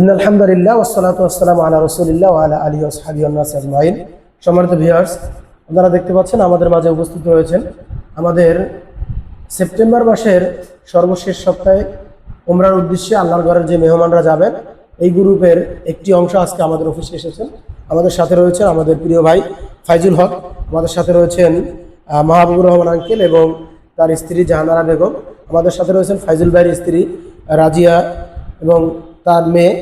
In আলহামদুলিল্লাহ ওসালাত আসসালাম আলা রসুলিল্লাহ আলা আলী আন্নাস আজমাইন। সম্মানিত আপনারা দেখতে পাচ্ছেন আমাদের মাঝে উপস্থিত রয়েছেন আমাদের সেপ্টেম্বর মাসের সর্বশেষ সপ্তাহে উমরার উদ্দেশ্যে আল্লাহর ঘরের যে মেহমানরা যাবেন, এই গ্রুপের একটি অংশ আজকে আমাদের অফিসে এসেছেন। আমাদের সাথে রয়েছেন আমাদের প্রিয় ভাই ফাইজুল হক, আমাদের সাথে রয়েছেন মাহবুবুর রহমান আঙ্কেল এবং তার স্ত্রী জাহানারা বেগম। আমাদের সাথে রয়েছেন ফাইজুল ভাইয়ের স্ত্রী রাজিয়া এবং তার মেয়ে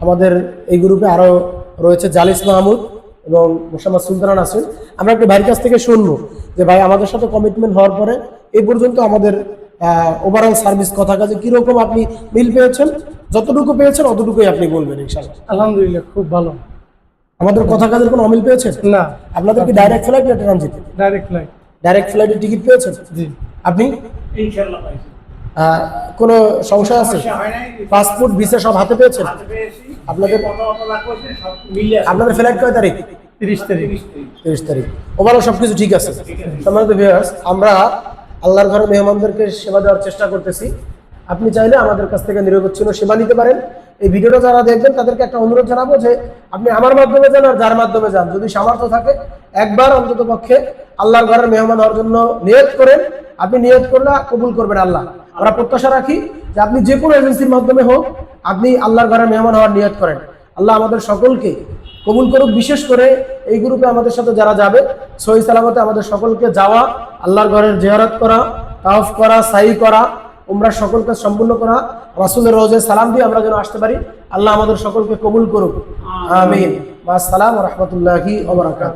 আমাদের এই গ্রুপে আরও রয়েছে জালিস মাহমুদ এবং মোসাম্মদ সুলতান নাসির আমরা একটু ভাইয়ের কাছ থেকে শুনব যে ভাই আমাদের সাথে কমিটমেন্ট হওয়ার পরে এই পর্যন্ত আমাদের ওভারঅল সার্ভিস কথা কাজে কীরকম আপনি মিল পেয়েছেন? যতটুকু পেয়েছেন অতটুকুই আপনি বলবেন ইনশাল্লাহ। আলহামদুলিল্লাহ খুব ভালো। আমাদের কথা কাজের কোনো অমিল পেয়েছেন? না। আপনাদের কি ডাইরেক্ট ফ্লাইট না ট্রানজিট ডাইরেক্ট ফ্লাইট ডাইরেক্ট ফ্লাইটের টিকিট পেয়েছেন? জি। আপনি? ইনশাল্লাহ পাইছি। আহ, কোনো সংশয় আছে? পাসপোর্ট ভিসা সব হাতে পেয়েছেন? আপনাদের- আপনাদের ফ্লাইট কয় তারিখ? তিরিশ তারিখ। তিরিশ তারিখ। ওভারঅল সব কিছু ঠিক আছে। সম্মানিত ভিউয়ার্স আমরা আল্লাহর ঘরে মেহমানদেরকে সেবা দেওয়ার চেষ্টা করতেছি। আপনি চাইলে আমাদের কাছ থেকে নিরবচ্ছিন্ন সেবা নিতে পারেন। এই ভিডিওটা যারা দেখবেন তাদেরকে একটা অনুরোধ জানাব যে আপনি আমার মাধ্যমে যান আর যার মাধ্যমে যান। যদি সামর্থ্য থাকে একবার অন্তত পক্ষে আল্লাহর ঘরের মেহমান হওয়ার জন্য নিয়ত করেন। আপনি নিয়ত করলে কবুল করবেন আল্লাহ। আমরা প্রত্যাশা রাখি যে আপনি যে কোনো এজেন্সির মাধ্যমে হোক আপনি আল্লাহর ঘরে মেহমান হওয়ার নিয়ত করেন। আল্লাহ আমাদের সকলকে কবুল করুক বিশেষ করে এই গ্রুপে আমাদের সাথে যারা যাবে সহি সালামতে আমাদের সকলকে যাওয়া আল্লাহর ঘরের জিয়ারত করা তাওফ করা সাই করা উমরা সকলকে সম্পূর্ণ করা রাসুলের রোজে সালাম দিয়ে আমরা যেন আসতে পারি। আল্লাহ আমাদের সকলকে কবুল করুক। আমিন। আসসালাম রহমতুল্লাহি ওবরাকাত